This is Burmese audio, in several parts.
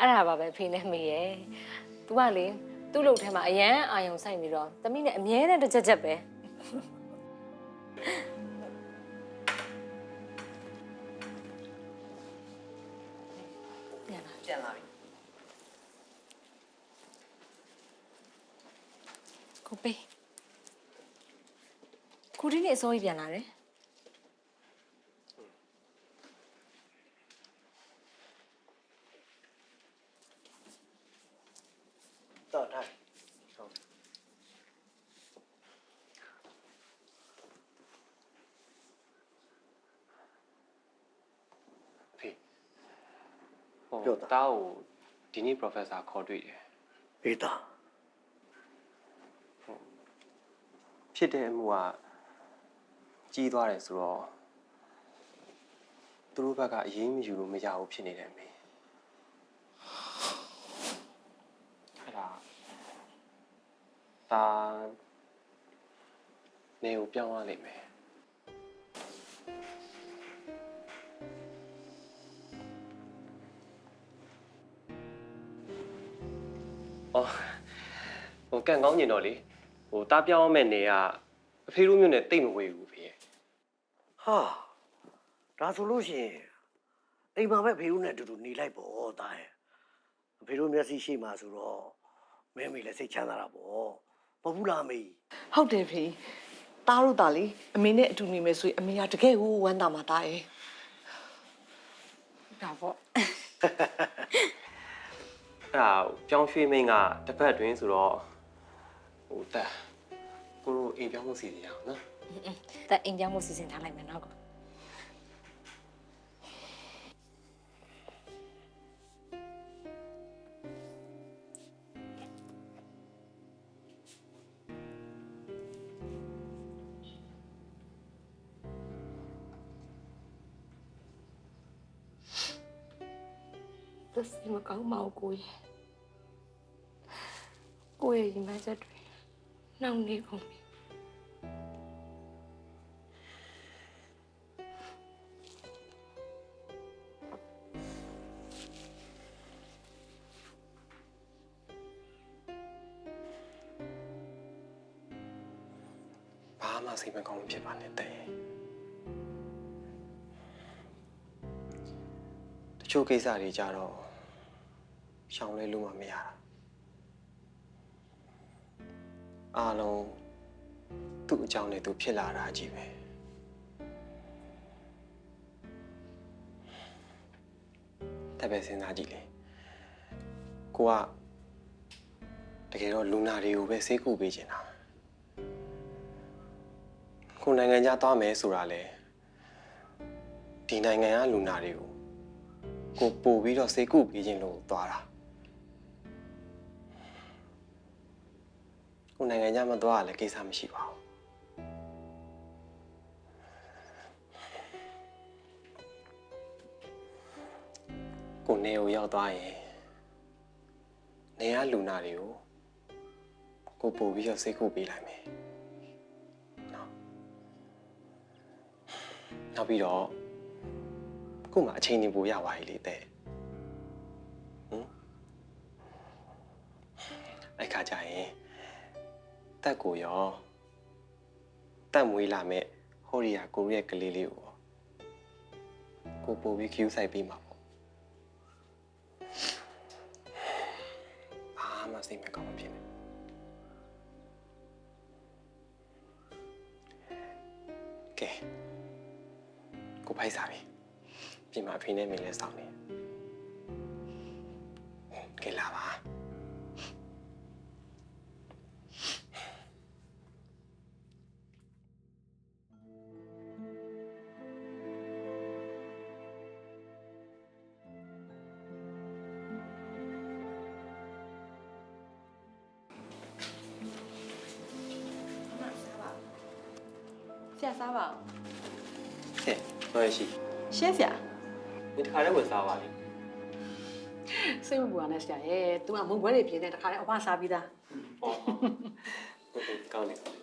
အဲ့ဒါပါပဲဖေနဲ့မေရဲ့။ तू ကလေသူ့လုပ်ထဲမှာအရန်အာယုံဆိုင်နေတော့တမိနဲ့အမြဲတမ်းတစ်ချက်ချက်ပဲ။ ပြန်လာပြန်လာပြီကိုပေးကိုဒီနေ့အစိုးရပြန်လာတယ်တော့ထားဟုတ်ဖေဟို ပြော တာတားကိုဒီနေ့ professor ခေါ်တွေ့တယ်အေးတာဖြစ်တဲ့အမှုကကြီးသွားတယ်ဆိုတော့သူတို့ဘက်ကအရေးမယူလို့မရဘူးဖြစ်နေတယ်မေအဲ့ဒါဒါနေကိုပြောင်းသွားလိမ့်မယ်။ အော်ဟိုကန်ကောင်းကျင်တော့လေဟိုတားပြောင်းမဲ့နေကအဖေတို့မျိုးနဲ့တိတ်မဝေးဘူးဖေရဲ့ဟာဒါဆိုလို့ရှိရင်အိမ်မှာပဲဖေဦးနဲ့အတူတူနေလိုက်ပေါ့တာရဲ့အဖေတို့မျက်စိရှိမှဆိုတော့မင်းမေလည်းစိတ်ချမ်းသာတာပေါ့မဟုတ်ဘူးလားမေဟုတ်တယ်ဖေတားတို့တာလေအမေနဲ့အတူနေမယ်ဆိုရင်အမေကတကယ်ကိုဝမ်းသာမှာတားရဲ့ဒါပေါ့ အဲ့ဒါပြောင်းရွှေ့မင်းကတစ်ပတ်အတွင်းဆိုတော့ဟိုတက်ကိုတို့အိမ်ပြောင်းမှုစီစဉ်ရအောင်နော် တက်အိမ်ပြောင်းမှုစီစဉ်ထားလိုက်မယ်နော်ကိုသက် မကောင်းပါဘူးကိုရဲ့ကိုရဲ့ရင်မချက်တွေနှောင့်နေကုန်ပြီဘာမှစိတ်မကောင်းမဖြစ်ပါနဲ့တဲ့တချို့ကိစ္စတွေကြတော့ ရှောင်လဲလို့မှမရတာအားလုံးသူ့အကြောင်းနဲ့သူဖြစ်လာတာကြီးပဲတပည့်စဉ်းစားကြည့်လေကိုကတကယ်တော့လူနာတွေကိုပဲစိတ်ကူပေးချင်တာကိုနိုင်ငံခြားသွားမယ်ဆိုတာလေဒီနိုင်ငံကလူနာတွေကိုကိုပို့ပြီးတော့စိတ်ကူပေးခြင်းလို့သွားတာ ကိုနိုင်ငံခြားမသွားရလည်းကိစ္စမရှိပါဘူးကိုနေကိုရောက်သွားရင်နေရလူနာတွေကိုကိုပို့ပြီးတော့စိတ်ကူပေးလိုက်မယ်နောက်ပြီးတော့ခုမှအချိန်နေပိုရပါ ਈ လေတဲ့ဟမ်အဲ့ခါကျရင် တက်ကိုရောတက်မွေးလာမဲ့ဟိုရီယာကိုရီးယားကလေးလေးကိုရောကိုပို့ပြီး queue ဆိုင်ပြီးမှာပေါ့ဘာမှစိတ်မကောင်းမဖြစ်နဲ့ကဲကိုဖိုက်စားပြီပြင်မှာအဖေနဲ့မင်းလည်းစောင့်နေကဲလာပါ ဆရာစားပါဦးဟဲ့တော့ရရှိရှင်းဆရာဒီတစ်ခါလည်းဝင်စားပါလေစိတ်မပူပါနဲ့ဆရာရဲ့ तू ကမုံဘွဲတွေပြင်းတဲ့တခါတည်းအဖစားပြီးသားဟောဟုတ်ကဲ့ကောင်းတယ်ကောင်းတယ်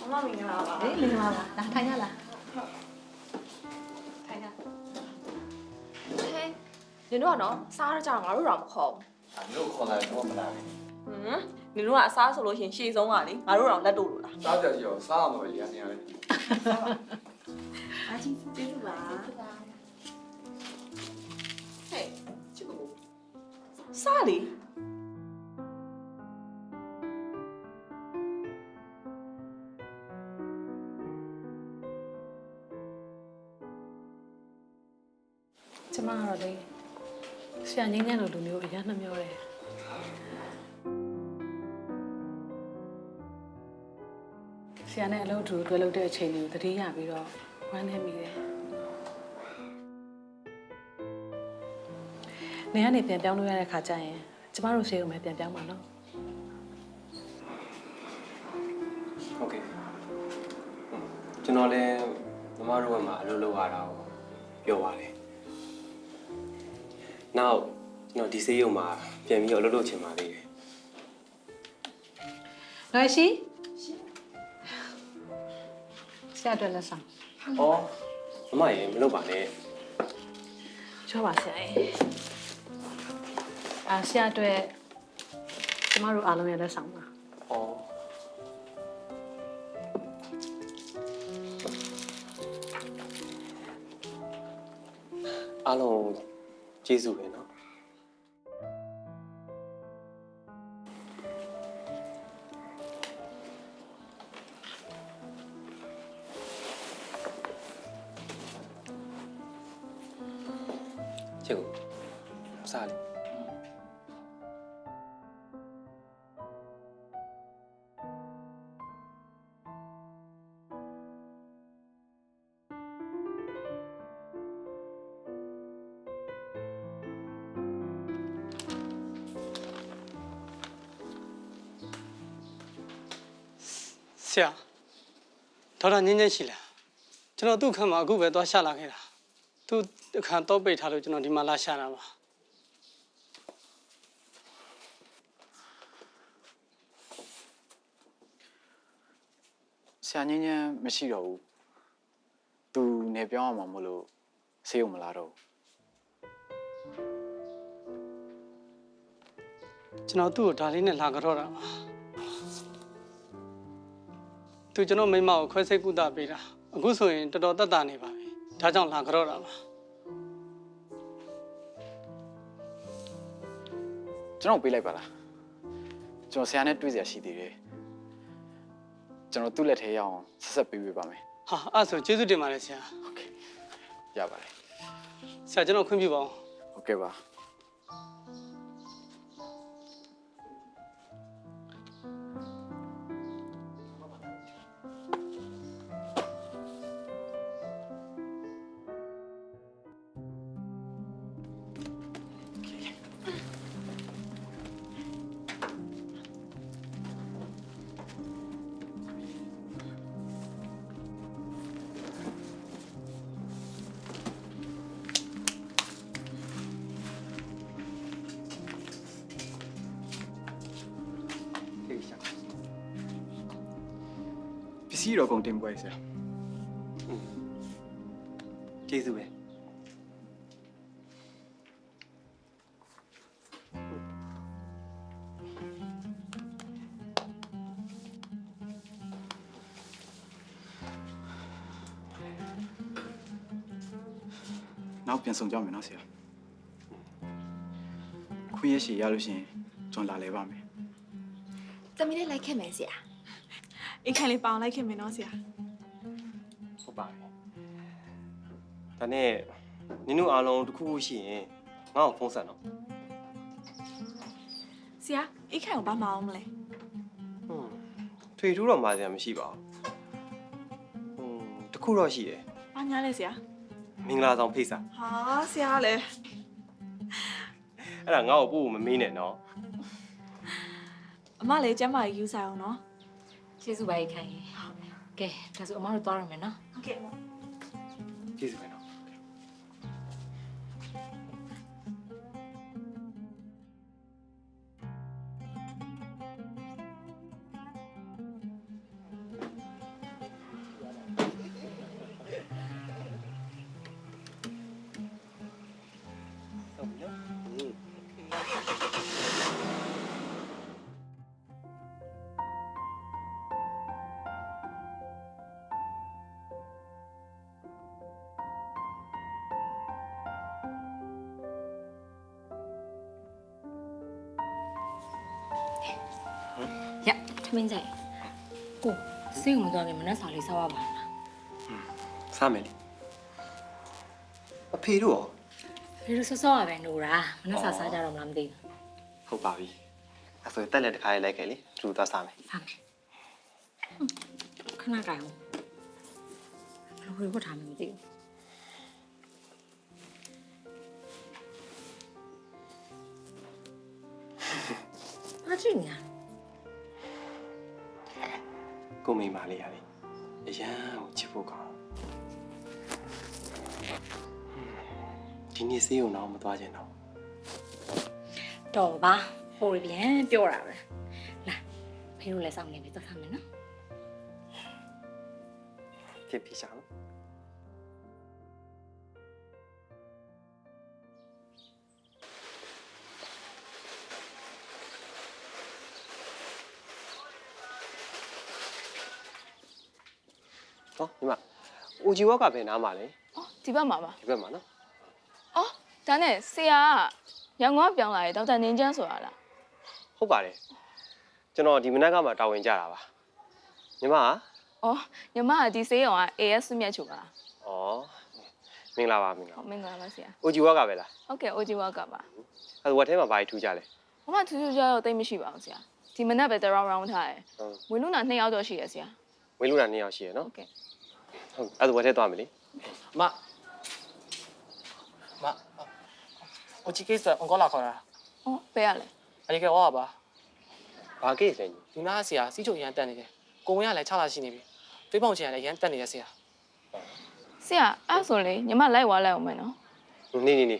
မမမင်္ဂလာပါဟေးမင်္ဂလာပါလာထိုင်ရလားထိုင်ရဟဲ့နင်တို့ကနော်စားရကြငါတို့တော့မခေါ်啊， နင်တို့ခေါ်လာတော့မလာဘူးဟမ်နင်တို့ကအစားဆိုလို့ရှင်ရှေ့ဆုံးကလေငါတို့တော့လက်တို့လို့လားစားကြကြရောစားရမှာပဲလေအနေနဲ့အားကြီးကျေးဇူးပါဟဲ့ချစ်ကိုစားလေ ရာငင်းငယ်လိုလူမျိုးအရင်နှမျောတယ်ဆရာနဲ့အလုပ်တူတွဲလုပ်တဲ့အချိန်တွေကိုသတိရပြီးတော့ဝမ်းနေမိတယ်နေကနေပြန်ပြောင်းလို့ရတဲ့ခါကျရင်ကျမတို့ဆေးရုံပဲပြန်ပြောင်းမှာနော်ဟုတ်ကဲ့ကျွန်တော်လည်းမမတို့ဘက်မှာအလုပ်လုပ်ရတာကိုပြောပါလေ နောက်ကျွန်တော်ဒီဆေးရုံမှာပြန်ပြီးတော့အလုပ်လုပ်ချင်ပါသေးတယ်လွယ်ရှိဆရာအတွက်လက်ဆောင်။အော်မမရေမလုပ်ပါနဲ့ချောပါဆရာရဲ့အာဆရာအတွက်ကျမတို့အားလုံးရဲ့လက်ဆောင်ပါ။အော်အားလုံး ကျေးဇူးပဲနော်ချစ်ကိုစားလေ ဆရာဒေါက်တာညင်းညင်းရှိလားကျွန်တော်သူ့ခန်းမှာအခုပဲသွားရှာလာခဲ့တာသူအခန်းတော့ပိတ်ထားလို့ကျွန်တော်ဒီမှာလာရှာတာပါဆရာငင်းငင်းမရှိတော့ဘူး။ तू နေပြောင်းအောင်မလို့ဆေးုံမလာတော့ဘူးကျွန်တော်သူ့ကိုဒါလေးနဲ့လာကြတော့တာပါ သူကျွန်တော်မိန်းမကိုခွဲစိတ်ကုသပေးတာအခုဆိုရင်တော်တော်တက်တာနေပါပြီဒါကြောင့်လာကြတော့တာပါ ။ကျွန်တော်ပေးလိုက်ပါလား။ကျွန်တော်ဆရာနဲ့တွေ့စရာရှိသေးတယ်။ကျွန်တော်သူ့လက်ထဲရအောင်ဆက်ဆက်ပေးပေးပါမယ် ဟာအဲ့ဒါဆိုကျေးဇူးတင်ပါတယ်ဆရာ ။โอเค။ရပါတယ် ဆရာကျွန်တော်ခွင့်ပြုပါဦး ။ဟုတ်ကဲ့ပါ။ စ္စည်းတော့ကုန်တင်ပွဲဆရာကျေးဇူးပဲ။နောက်ပြန်ဆောင်ကြမယ်နော်ဆရာ။ခွင့်ရရှိရလို့ရှိရင်ကျွန်တော်လာလဲပါမယ်သမီးလေးလိုက်ခဲ့မယ်ဆရာ အိတ်ခန့်လေးပေါအောင်လိုက်ခင်မယ်နော်ဆရာဟုတ်ပါပြီဒါနဲ့နင်တို့အားလုံးတစ်ခုခုရှိရင်ငါ့ကိုဖုန်းဆက်နော်ဆရာအိတ်ခန့်ကိုဘာမှအောင်မလဲဟွန်းထွေထူးတော့မှာစရာမရှိပါဘူးဟွန်းတစ်ခုတော့ရှိတယ်ဘာညာလဲဆရာမင်္ဂလာဆောင်ဖိတ်စာဟာဆရာလည်းအဲ့ဒါငါ့ကိုပို့ဖို့မမေးနဲ့နော်အမလည်းကျမ်းမာရေးယူဆိုင်အောင်နော် ကျေးဇူးပါရေခိုင်ရေကဲဒါဆိုအမတို့သွားရမယ်နော်ဟုတ်ကဲ့အမကျေးဇူးပဲ ထမင်းကြိုက်ကိုစိတ်ဝင်သွားခင်မနှက်စာလေးစားရပါလားစားမယ်လေအဖေတို့ရောဘယ်လိုစောစောရပဲနိုးတာမနှက်စာစားကြတော့မလားမသိဘူးဟုတ်ပါပြီအဲ့ဆိုရင်တက်လက်တစ်ခါလေးလိုက်ခဲ့လေသူတို့သွားစားမယ်စားမယ်ခဏကြိုင်အောင်ဘယ်လိုဝတ်ထားမှမသိဘူးအချင်းညာ ကိုမိန်းမလေးရလေအရန်ကိုချစ်ဖို့ကောင်းဒီနေ့စေးုံတော့မသွားချင်တော့တော်ပါဟိုပြန်ပြောတာပဲလာဖေတို့လည်းစောင့်နေပြီသွားစားမယ်နော်ဖြစ်ဖြစ်ရှာ နော်ဒီမှာအိုဂျီဝါကဘယ်နားမှာလဲ။အော်ဒီဘက်မှာပါဒီဘက်မှာနော်။အော်ဒါနဲ့ဆရာကရန်ကုန်ကပြောင်းလာတယ်ဒေါက်တာနင်းချန်းဆိုတာလားဟုတ်ပါတယ်ကျွန်တော်ဒီမနက်ကမှတာဝန်ကြတာပါညီမက။အော်ညီမကဒီဆေးရုံက AS မြတ်ချိုပါလားဩမင်္ဂလာပါမင်္ဂ။လာဟောပါမင်္ဂလာပါဆရာအိုဂျီဝါကပဲလား။ဟုတ်ကဲ့ OG work ကပါအဲဒါဝက်ထဲမှာဘာကြီးထူးကြလဲ။ဘာမှထူးထူးခြားခြားတော့တိတ်မရှိပါဘူးဆရာ။ဒီမနက်ပဲတရောင်းရောင်းထားတယ်ဟုတ်။ဝင်လို့နာ2ယောက်တော့ရှိရဆရာ ဝင်းလူနာနှစ်ယောက်ရှိရနော်ဟုတ်ကဲ့ဟုတ်အဲ့ဒါဝယ်ထဲသွားမယ်လေမမအိုချီကိစ္စအင်္ဂလာခေါ်တာဩဘယ်ရလဲအရေကဝါပါဘာကိစ္စလဲညီလူနာဆရာစီချိုရန်တက်နေတယ်ကိုဝင်းကလည်းခြားလာရှိနေပြီသွေးပေါင်ချင်ကလည်းရန်တက်နေတယ်ဆရာဆရာအဲ့ဆိုလေညီမလိုက်ဝါလိုက်အောင်မယ်နော်နေနေနေ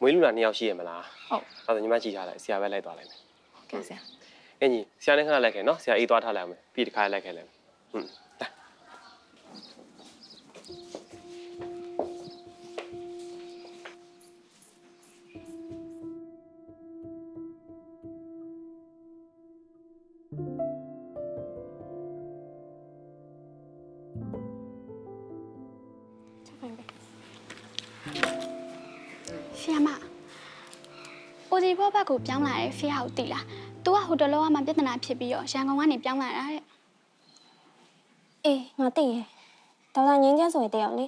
မွေးလူနာနှစ်ယောက်ရှိရမလားဟုတ်အဲ့ဒါညီမကြည့်ထားလိုက်ဆရာပဲလိုက်သွားလိုက်မယ်ဟုတ်ကဲ့ဆရာအင်းကြီးဆရာနဲ့ခဏလိုက်ခဲ့နော်ဆရာအေးသွားထားလိုက်အောင်မယ်ပြီးတခါလိုက်ခဲ့လိုက် မယ်ဟွန်းလာဖေယမအိုဒီဘောဘက်ကိုပြောင်းလာတဲ့ဖေယကိုတီးလား။ तू ကဟိုတလောကမှပြဿနာဖြစ်ပြီးတော့ရန်ကုန်ကနေပြောင်းလာတာတဲ့ အေးငါသိရဲ့ဒေါက်တာငင်းကျန်းဆိုရင်တယောက်လေ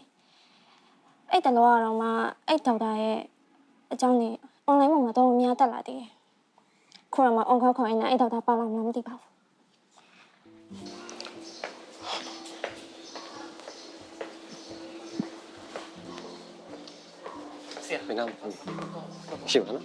အဲ့တလောကတော့မှအဲ့ဒေါက်တာရဲ့အကြောင်းနေ online ပေါ်မှာတော့အများတက်လာသေးတယ်ခုတော့မှ on call ခေါ်ရင်လည်းအဲ့ဒေါက်တာပါလာမှမသိပါဘူး是啊，ဘယ်နားမှာဟုတ်ရှိပါနော်